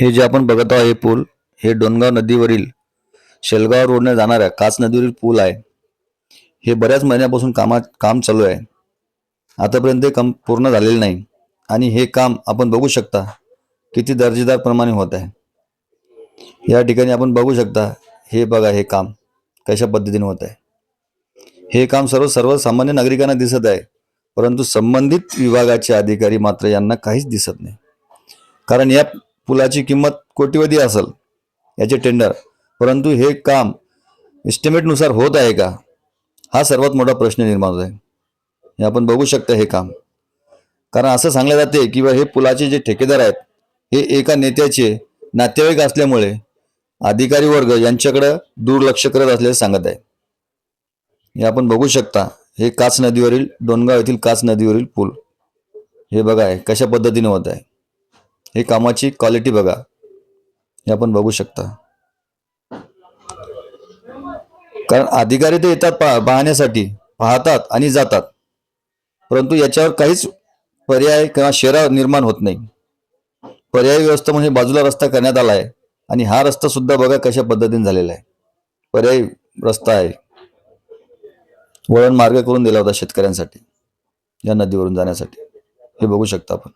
हे जे आपण बघत आहोत हे पूल हे डोनगाव नदीवरील शेलगाव रोडने जाणाऱ्या कास नदीवरील पूल आहे. हे बऱ्याच महिन्यापासून कामात काम चालू आहे. आतापर्यंत हे काम पूर्ण झालेलं नाही. आणि हे काम आपण बघू शकता किती दर्जेदार प्रमाणे होत आहे. या ठिकाणी आपण बघू शकता हे बघा हे काम कशा पद्धतीने होत आहे. हे काम सर्व सर्वसामान्य नागरिकांना दिसत आहे परंतु संबंधित विभागाचे अधिकारी मात्र यांना काहीच दिसत नाही. कारण या पुलाची किंमत कोटीवधी असेल याचे टेंडर परंतु हे काम इस्टिमेटनुसार होत आहे का? हा सर्वात मोठा प्रश्न निर्माण होत आहे. हे आपण बघू शकता हे काम. कारण असं सांगलं जाते की बा हे पुलाचे जे ठेकेदार आहेत हे एका नेत्याचे नातेवाईक असल्यामुळे अधिकारी वर्ग यांच्याकडं दुर्लक्ष करत असल्याचे सांगत आहे. हे आपण बघू शकता. हे काच नदीवरील डोनगाव येथील काच नदीवरील पूल. हे बघा आहे कशा पद्धतीने होत आहे. हे कामाची क्वालिटी बघा. हे आपण बघू शकता. कारण अधिकारी ते येतात पा पाहण्यासाठी. पाहतात आणि जातात. परंतु याच्यावर काहीच पर्याय किंवा शेरा निर्माण होत नाही. पर्यायी व्यवस्था म्हणजे बाजूला रस्ता करण्यात आला आहे. आणि हा रस्ता सुद्धा बघा कशा पद्धतीने झालेला आहे. पर्यायी रस्ता आहे. वळण मार्ग करून दिला होता शेतकऱ्यांसाठी या नदीवरून जाण्यासाठी. हे बघू शकता आपण.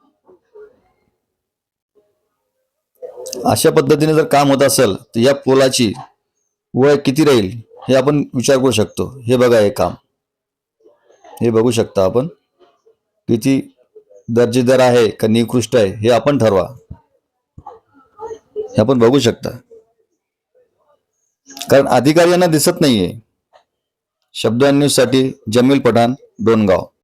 अशा पद्धतीने जर काम होत असेल तर या पोलाची वय किती राहील हे आपण विचार करू शकतो. हे बघा हे काम. हे बघू शकता आपण. किती दर्जेदार आहे का निकृष्ट आहे हे आपण ठरवा. हे आपण बघू शकता. कारण अधिकारी यांना दिसत नाहीये. शब्द न्यूजसाठी जमील पठाण डोनगाव